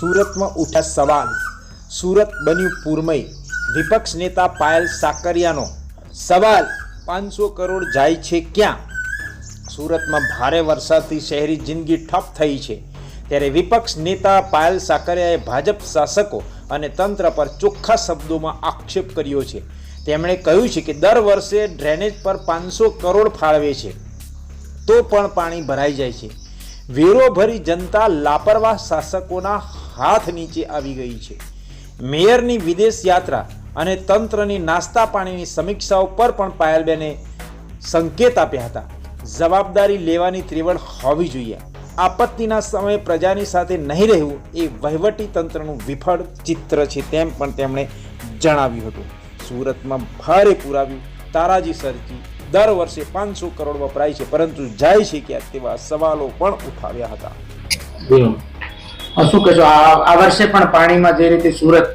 સુરતમાં ઉઠ્યા સવાલ. સુરત બન્યું પૂરમય વિપક્ષ નેતા પાયલ સાકરિયાનો સવાલ, પાંચસો કરોડ જાય છે ક્યાં? સુરતમાં ભારે વરસાદથી શહેરી જિંદગી ઠપ થઈ છે. ત્યારે વિપક્ષ નેતા પાયલ સાકરિયાએ ભાજપ શાસકો અને તંત્ર પર ચોખ્ખા શબ્દોમાં આક્ષેપ કર્યો છે. તેમણે કહ્યું છે કે દર વર્ષે ડ્રેનેજ પર પાંચસો કરોડ ફાળવે છે. તો પણ પાણી ભરાઈ જાય છે. વેરો ભરી જનતા લાપરવાહ શાસકોના હાથ નીચે આવી ગઈ છે. મેયરની વિદેશ યાત્રા અને તંત્રની નાસ્તા પાણીની સમીક્ષાઓ પર પણ પાયલબેને સંકેત આપ્યા હતા. જવાબદારી લેવાની ત્રેવડ હોવી જોઈએ. આપત્તિના સમયે પ્રજાની સાથે નહીં રહેવું એ વહીવટી તંત્રનું વિફળ ચિત્ર છે તેમ પણ તેમણે જણાવ્યું હતું. સુરતમાં ભારે પુરાવ્યું તારાજી સરજી, દર વર્ષે પાંચસો કરોડ વપરાય છે, પરંતુ જાય છે ક્યાં તેવા સવાલો પણ ઉઠાવ્યા હતા. શું કહેશો? આ વર્ષે પણ પાણીમાં જે રીતે સુરત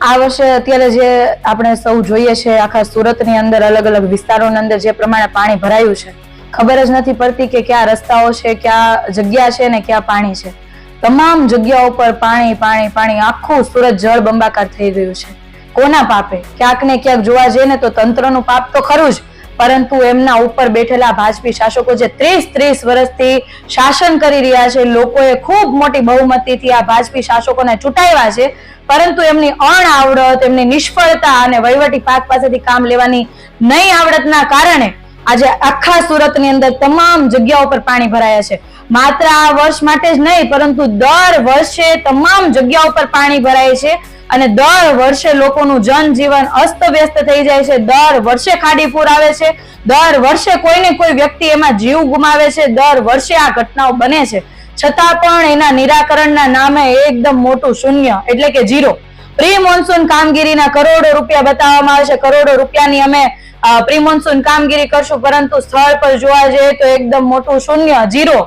આ વર્ષે અત્યારે જે આપણે સૌ જોઈએ છે, આખા સુરતની અંદર અલગ અલગ વિસ્તારોની અંદર જે પ્રમાણે પાણી ભરાયું છે, ખબર જ નથી પડતી કે ક્યાં રસ્તાઓ છે, ક્યાં જગ્યા છે ને ક્યાં પાણી છે. તમામ જગ્યાઓ પર પાણી પાણી પાણી, આખું સુરત જળ બંબાકાર થઈ ગયું છે. કોના પાપે? ક્યાંક ને ક્યાંક જોવા જઈએ ને તો તંત્રનું પાપ તો ખરું જ પરંતુ એમના ઉપર બેઠેલા ભાજપી શાસકો જે ત્રીસ ત્રીસ વર્ષથી શાસન કરી રહ્યા છે, લોકોએ ખૂબ મોટી બહુમતીથી આ ભાજપી શાસકોને ચૂંટાવ્યા છે. પરંતુ એમની અણઆવડત, એમની નિષ્ફળતા અને વહીવટી પાક પાસેથી કામ લેવાની નહીં આવડતના કારણે આજે આખા સુરતની અંદર તમામ જગ્યાઓ પર પાણી ભરાયા છે. માત્ર આ વર્ષ માટે જ નહીં પરંતુ દર વર્ષે તમામ જગ્યાઓ પર પાણી ભરાય છે. અને દર વર્ષે લોકોનું જનજીવન અસ્તવ્યસ્ત થઈ જાય છે. દર વર્ષે ખાડીપુર આવે છે. દર વર્ષે કોઈને કોઈ વ્યક્તિ એમાં જીવ ગુમાવે છે. દર વર્ષે આ ઘટનાઓ બને છે. છતાં પણ એના નિરાકરણના નામે એકદમ મોટું શૂન્ય, એટલે કે ઝીરો. પ્રી મોન્સૂન કામગીરીના કરોડો રૂપિયા બતાવવામાં આવે છે. કરોડો રૂપિયાની અમે પ્રી મોન્સૂન કામગીરી કરશું, પરંતુ સ્થળ પર જોવા જઈએ તો એકદમ મોટું શૂન્ય, ઝીરો.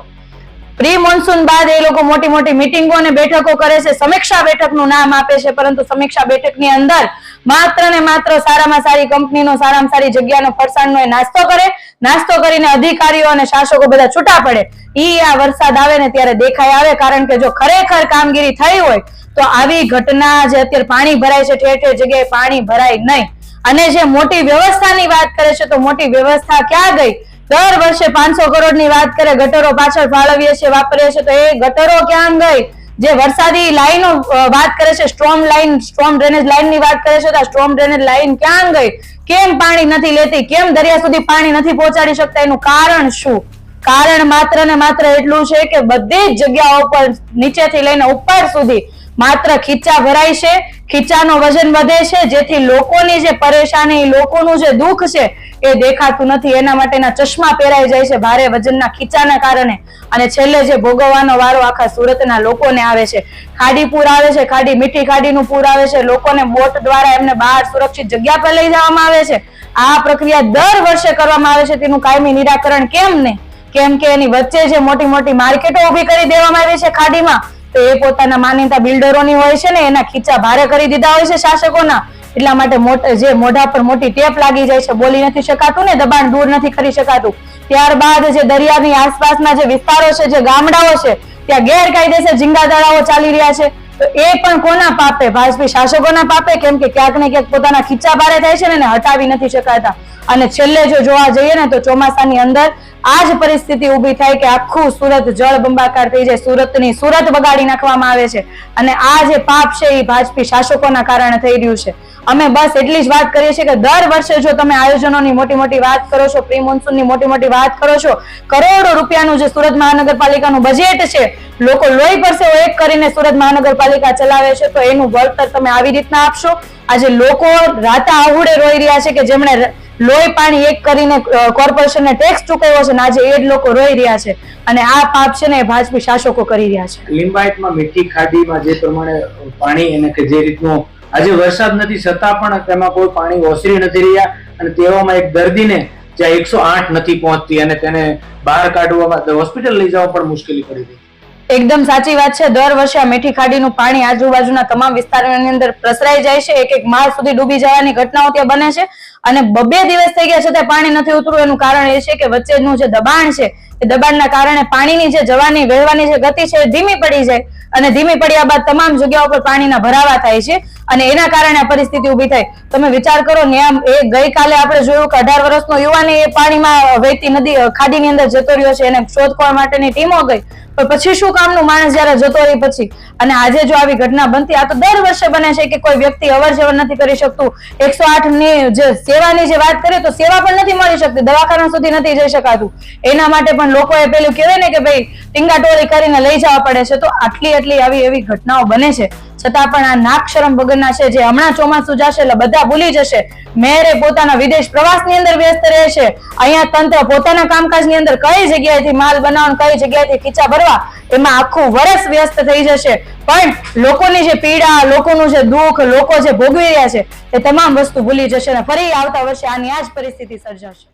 પ્રી મોન્સૂન બાદ એ લોકો મોટી મોટી મિટિંગો અને બેઠકો કરે છે. સમીક્ષા બેઠકનું નામ આપે છે, પરંતુ સમીક્ષા બેઠકની અંદર માત્ર ને માત્ર સારામાં સારી કંપનીનો, સારામાં સારી જગ્યાનો ફરસાણનો એ નાસ્તો કરે. નાસ્તો કરીને અધિકારીઓ અને શાસકો બધા છૂટા પડે. ઈ આ વરસાદ આવે ને ત્યારે દેખાય આવે, કારણ કે જો ખરેખર કામગીરી થઈ હોય, તો આવી ઘટના જે અત્યારે પાણી ભરાય છે ઠેર ઠેર જગ્યાએ પાણી ભરાય નહીં. અને જે મોટી વ્યવસ્થાની વાત કરે છે, તો મોટી વ્યવસ્થા ક્યાં ગઈ? દર વર્ષે પાંચસો કરોડની વાત કરે, ગટરો પાછળ ફાળવીએ છીએ, વાપરીએ છીએ, તો એ ગટરો ક્યાં ગઈ? જે વરસાદી લાઈનો વાત કરે છે, સ્ટ્રોમ લાઈન, સ્ટ્રોમ ડ્રેનેજ લાઈનની વાત કરે છે, તો સ્ટ્રોમ ડ્રેનેજ લાઈન ક્યાં ગઈ? કેમ પાણી નથી લેતી? કેમ દરિયા સુધી પાણી નથી પહોંચાડી શકતા? એનું કારણ શું? કારણ માત્ર ને માત્ર એટલું છે કે બધી જ જગ્યાઓ પર નીચેથી લઈને ઉપર સુધી માત્ર ખીચા ભરાય છે, ખીચાનો વજન વધે છે, જેથી લોકોની જે પરેશાની, લોકોનું જે દુઃખ છે, એ દેખાતું નથી. એના માટેના ચશ્મા પહેરાઈ જાય છે ભારે વજનના ખીચાના કારણે. અને છેલ્લે જે ભોગવવાનો વારો આખા સુરતના લોકોને આવે છે. ખાડી પૂર આવે છે, ખાડી, મીઠી ખાડીનું પૂર આવે છે. લોકોને બોટ દ્વારા એમને બહાર સુરક્ષિત જગ્યા પર લઈ જવામાં આવે છે. આ પ્રક્રિયા દર વર્ષે કરવામાં આવે છે. તેનું કાયમી નિરાકરણ કેમ નહીં કેમ કે એની વચ્ચે જે મોટી મોટી માર્કેટો ઊભી કરી દેવામાં આવી છે ખાડીમાં. તો એ પોતાના માન્યતા બિલ્ડરોની હોય છે ને, એના ખીચા ભારે કરી દીધા હોય છે શાસકોના. એટલા માટે જે મોઢા પર મોટી ટેપ લાગી જાય છે, બોલી નથી શકાતું ને, દબાણ દૂર નથી કરી શકાતું. ત્યારબાદ જે દરિયાની આસપાસના જે વિસ્તારો છે, જે ગામડાઓ છે, ત્યાં ગેરકાયદેસર ઝીંગા તળાવો ચાલી રહ્યા છે. તો એ પણ કોના પાપે? ભાજપી શાસકોના પાપે? કેમ કે ક્યાંક ને ક્યાંક પોતાના ખીચા ભારે થાય છે ને હટાવી નથી શકાતા. અને છેલ્લે જો જોવા જઈએ ને, તો ચોમાસાની અંદર આ જ પરિસ્થિતિ ઊભી થાય કે આખું સુરત જળ બંબાકાર થઈ જાય, સુરતની સુરત બગાડી નાખવામાં આવે છે. અને આ જે પાપ છે એ ભાજપી શાસકોના કારણે થઈ રહ્યું છે. અમે બસ એટલી જ વાત કરીએ છીએ કે દર વર્ષે જો તમે આયોજનોની મોટી મોટી વાત કરો છો, પ્રી મોન્સૂનની મોટી મોટી વાત કરો છો, કરોડો રૂપિયાનું જે સુરત મહાનગરપાલિકાનું બજેટ છે, લોકો લોહી પરસે એક કરીને સુરત મહાનગરપાલિકા ચલાવે છે, તો એનું વળતર તમે આવી રીતના આપશો? આજે લોકો રાતા આહુડે રોઈ રહ્યા છે કે જેમણે લોહી પાણી એક કરીને કોર્પોરેશનને ટેક્સ ચૂકવ્યો છે ને આજે એ જ લોકો રોઈ રહ્યા છે. અને આ પાપ છે ને એ ભાજપી શાસકો કરી રહ્યા છે. લિંબાયતમાં મીઠી ખાડીમાં જે પ્રમાણે પાણી અને કે જે રીતનું આજે વરસાદ નથી છતાં પણ તેમાં કોઈ પાણી ઓસરી નથી રહ્યા અને તેવામાં એક દર્દીને જ્યાં એકસો આઠ નથી પહોંચતી અને તેને બહાર કાઢવામાં હોસ્પિટલ લઈ જવા પણ મુશ્કેલી પડી રહી એકદમ સાચી વાત છે. દર વર્ષે આ મીઠી ખાડીનું પાણી આજુબાજુના તમામ વિસ્તારોની અંદર પ્રસરાઈ જાય છે. એક એક માળ સુધી ડૂબી જવાની ઘટનાઓ ત્યાં બને છે. અને બબે દિવસ થઈ ગયા છતાં પાણી નથી ઉતરું, એનું કારણ એ છે કે વચ્ચેનું જે દબાણ છે, એ દબાણના કારણે પાણીની જે જવાની, વહેવાની જે ગતિ છે ધીમી પડી જાય અને ધીમી પડ્યા બાદ તમામ જગ્યાઓ પર પાણીના ભરાવા થાય છે અને એના કારણે આ પરિસ્થિતિ ઊભી થાય. તમે વિચાર કરો ને આમ એ ગઈકાલે આપણે જોયું કે અઢાર વર્ષનો યુવાન એ પાણીમાં વહેતી નદી ખાડીની અંદર જતો રહ્યો છે, એને શોધખોળ માટેની ટીમો ગઈ. પણ પછી શું કામનું માણસ જયારે જતો રહી પછી? અને આજે જો આવી ઘટના બનતી, આ તો દર વર્ષે બને છે કે કોઈ વ્યક્તિ અવર નથી કરી શકતું. એકસો આઠની જે સેવાની જે વાત કરીએ તો સેવા પણ નથી મળી શકતી, દવાખાના સુધી નથી જઈ શકાતું. એના માટે પણ લોકોએ પેલું કહેવાય ને કે ભાઈ ટીંગાટોળી કરીને લઈ જવા પડે છે. તો આટલી આટલી આવી એવી ઘટનાઓ બને છે. છતાં પણ આ નાક શરમ વગરના છે જે હમણાં ચોમાસું જશે એટલે બધા ભૂલી જશે. મેરે પોતાના વિદેશ પ્રવાસની અંદર વ્યસ્ત રહે છે અહીંયા તંત્ર પોતાના કામકાજની અંદર કઈ જગ્યાએથી માલ બનાવવાનું, કઈ જગ્યાએથી ખીચા ભરવા, એમાં આખું વર્ષ વ્યસ્ત થઈ જશે. પણ લોકોની જે પીડા, લોકોનું જે દુઃખ, લોકો જે ભોગવી રહ્યા છે, એ તમામ વસ્તુ ભૂલી જશે અને ફરી આવતા વર્ષે આની આ જ પરિસ્થિતિ સર્જાશે.